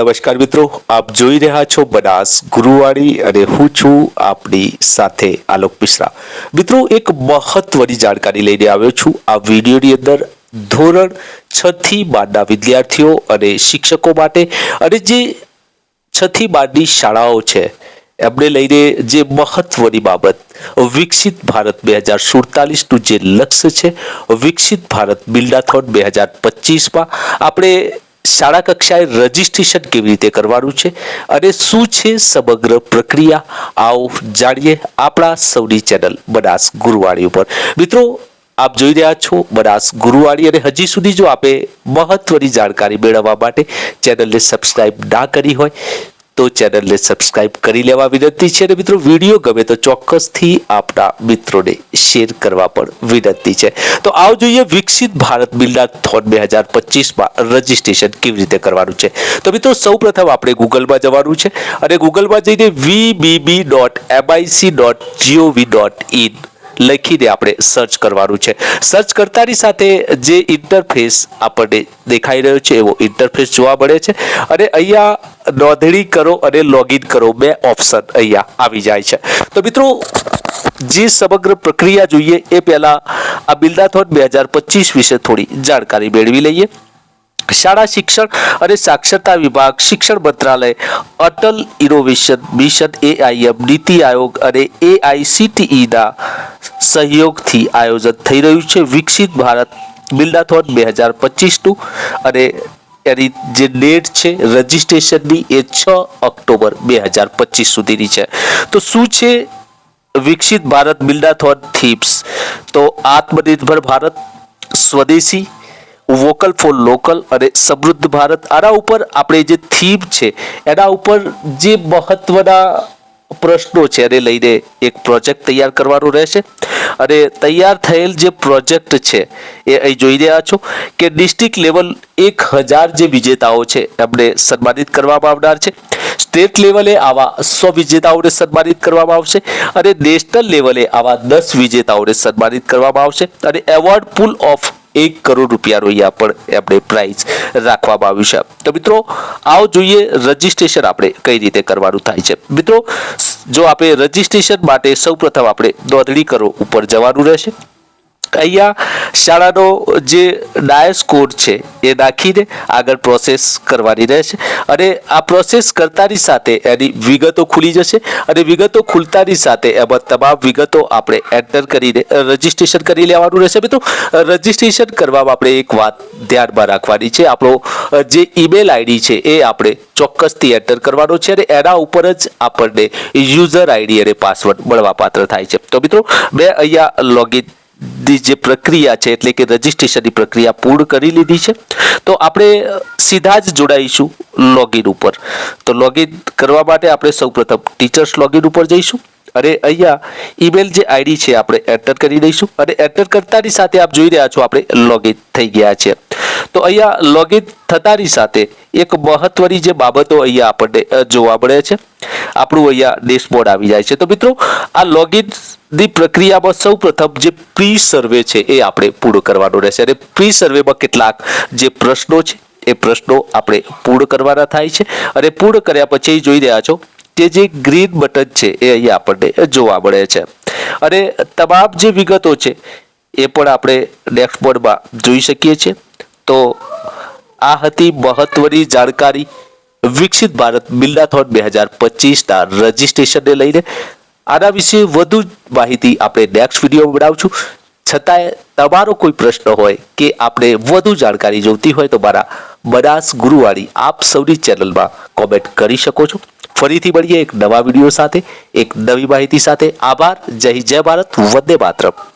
નમસ્કાર મિત્રો, આપ જોઈ રહ્યા છો બનાસ ગુરુવાણી અને હું છું આપની સાથે આલોક મિશ્રા. મિત્રો, એક મહત્વની જાણકારી લઈને આવ્યો છું. આ વિડીયોની અંદર ધોરણ છ થી બારના વિદ્યાર્થીઓ અને શિક્ષકો માટે અને જે છ થી બારની શાળાઓ છે, એમને લઈને જે મહત્વની બાબત, વિકસિત ભારત બે હજાર સુડતાલીસનું જે લક્ષ્ય છે, વિકસિત ભારત બિલ્ડાથોન બે હજાર પચીસમાં આપણે શાળા કક્ષાએ રજીસ્ટ્રેશન કેવી રીતે કરવાનું છે અને શું છે સમગ્ર પ્રક્રિયા? આવો જાણીએ આપણા સૌની ચેનલ બનાસ ગુરુવાણી ઉપર. મિત્રો, આપ જોઈ રહ્યા છો બનાસ ગુરુવાણી અને હજી સુધી જો આપે મહત્વની જાણકારી મેળવવા માટે ચેનલને સબસ્ક્રાઇબ ના કરી હોય તો ચેનલને સબસ્ક્રાઇબ કરી લેવા વિનંતી છે અને મિત્રો વીડિયો ગમે તો ચોક્કસથી આપણા મિત્રોને શેર કરવા પણ વિનંતી છે. તો આવો જોઈએ વિકસિત ભારત બિલ્ડાથોન બે હજાર પચીસમાં રજીસ્ટ્રેશન કેવી રીતે કરવાનું છે. તો મિત્રો સૌ પ્રથમ આપણે ગૂગલમાં જવાનું છે અને ગૂગલમાં જઈને VBB dot MIC dot GOV dot in લખીને આપણે સર્ચ કરવાનું છે. સર્ચ કરતાની સાથે જે ઇન્ટરફેસ આપણને દેખાઈ રહ્યો છે એવો ઇન્ટરફેસ જોવા મળે છે. અને અહીંયા નોંધણી કરો અને લોગિન કરો. બે ઓપ્શન અહીંયા આવી જાય છે. તો મિત્રો, જે સમગ્ર પ્રક્રિયા જોઈએ એ પહેલા આ બિલ્ડાથોન બે હજાર પચીસ વિશે થોડી જાણકારી મેળવી લઈએ. શાળા શિક્ષણ અને સાક્ષરતા વિભાગ શિક્ષણ મંત્રાલય, Atal innovation mission AIM NITI Aayog અને એઆઈસીટીઈના સહયોગથી આયોજન થઈ રહ્યું છે. વિકસિત ભારત બિલ્ડાથોન બે હજાર પચીસનું અને એની જે ડેટ છે રજિસ્ટ્રેશનની એ છ ઓક્ટોબર બે હજાર પચીસ સુધીની છે. તો શું છે વિકસિત ભારત બિલ્ડાથોન થીમ્સ તો આત્મનિર્ભર ભારત, સ્વદેશી, વોકલ ફોર લોકલ અને સમૃદ્ધ ભારત, આના ઉપર આપણે જે થીમ છે, એના ઉપર જે મહત્વના પ્રશ્નો છે, એને લઈને એક પ્રોજેક્ટ તૈયાર કરવાનો રહેશે. અને તૈયાર થયેલ જે પ્રોજેક્ટ છે, એ અહીં જોઈ રહ્યા છો કે ડિસ્ટ્રિક્ટ લેવલ એક હજાર જે વિજેતાઓ છે, એમને સન્માનિત કરવામાં આવનાર છે. સ્ટેટ લેવલે આવા સો વિજેતાઓને સન્માનિત કરવામાં આવશે અને નેશનલ લેવલે આવા દસ વિજેતાઓને સન્માનિત કરવામાં આવશે. અને એવોર્ડ પુલ ઓફ એક કરોડ રૂપિયાનો અહીંયા પણ આપણે પ્રાઇઝ રાખવામાં આવ્યું છે. તો મિત્રો, આવો જોઈએ રજિસ્ટ્રેશન આપણે કઈ રીતે કરવાનું થાય છે. મિત્રો, જો આપણે રજીસ્ટ્રેશન માટે સૌપ્રથમ આપણે નોંધણી કરો ઉપર જવાનું રહેશે. અહીંયા શાળાનો જે ડાયસ કોડ છે એ નાખીને આગળ પ્રોસેસ કરવાની રહેશે. અને આ પ્રોસેસ કરતાની સાથે એની વિગતો ખુલી જશે અને વિગતો ખુલતાની સાથે એમાં તમામ વિગતો આપણે એન્ટર કરીને રજીસ્ટ્રેશન કરી લેવાનું રહેશે. મિત્રો રજીસ્ટ્રેશન કરવામાં આપણે એક વાત ધ્યાનમાં રાખવાની છે. આપણો જે ઈમેલ આઈડી છે એ આપણે ચોક્કસથી એન્ટર કરવાનો છે અને એના ઉપર જ આપણને યુઝર આઈડી અને પાસવર્ડ મળવા પાત્ર થાય છે. તો મિત્રો, મેં અહીંયા લોગિન જે પ્રક્રિયા છે, એટલે કે રજીસ્ટ્રેશનની પ્રક્રિયા પૂર્ણ કરી લીધી છે. તો આપણે સીધા જ જોડાઈશું લોગિન ઉપર. તો લોગિન કરવા માટે આપણે સૌપ્રથમ ટીચર્સ લોગિન ઉપર જઈશું. અને અહીંયા ઈમેલ જે આઈડી છે, આપણે એન્ટર કરી દઈશું. અને એન્ટર કરતાની સાથે આપ જોઈ રહ્યા છો, આપણે લોગિન થઈ ગયા છે. તો અહીંયા લોગિન થતાની સાથે એક મહત્વની જે બાબતો અહીંયા આપણને જોવા મળે છે. આપણું અહીંયા ડેશબોર્ડ આવી જાય છે. તો મિત્રો, આ લોગિનની પ્રક્રિયામાં સૌ પ્રથમ જે પ્રી સર્વે છે એ આપણે પૂર્ણ કરવાનો રહેશે. અને પ્રી સર્વેમાં કેટલાક જે પ્રશ્નો છે, એ પ્રશ્નો આપણે પૂર્ણ કરવાના થાય છે. અને પૂર્ણ કર્યા પછી જોઈ રહ્યા છો કે જે ગ્રીન બટન છે એ અહીંયા આપણને જોવા મળે છે. અને તમામ જે વિગતો છે એ પણ આપણે ડેશબોર્ડમાં જોઈ શકીએ છીએ. તો આ હતી મહત્વની જાણકારી. વિકસિત ભારત બિલ્ડાથોન બે હજાર પચીસના રજીસ્ટ્રેશનને લઈને. આના વિશે વધુ માહિતી આપણે નેક્સ્ટ વીડિયો બનાવશું છતાંય તમારો કોઈ પ્રશ્ન હોય કે આપણે વધુ જાણકારી જોઈતી હોય તો મારા બનાસ ગુરુવાળી આપ સૌની ચેનલમાં કોમેન્ટ કરી શકો છો. ફરીથી મળીએ એક નવા વીડિયો સાથે, એક નવી માહિતી સાથે. આભાર. જય જય ભારત. વંદે માતરમ.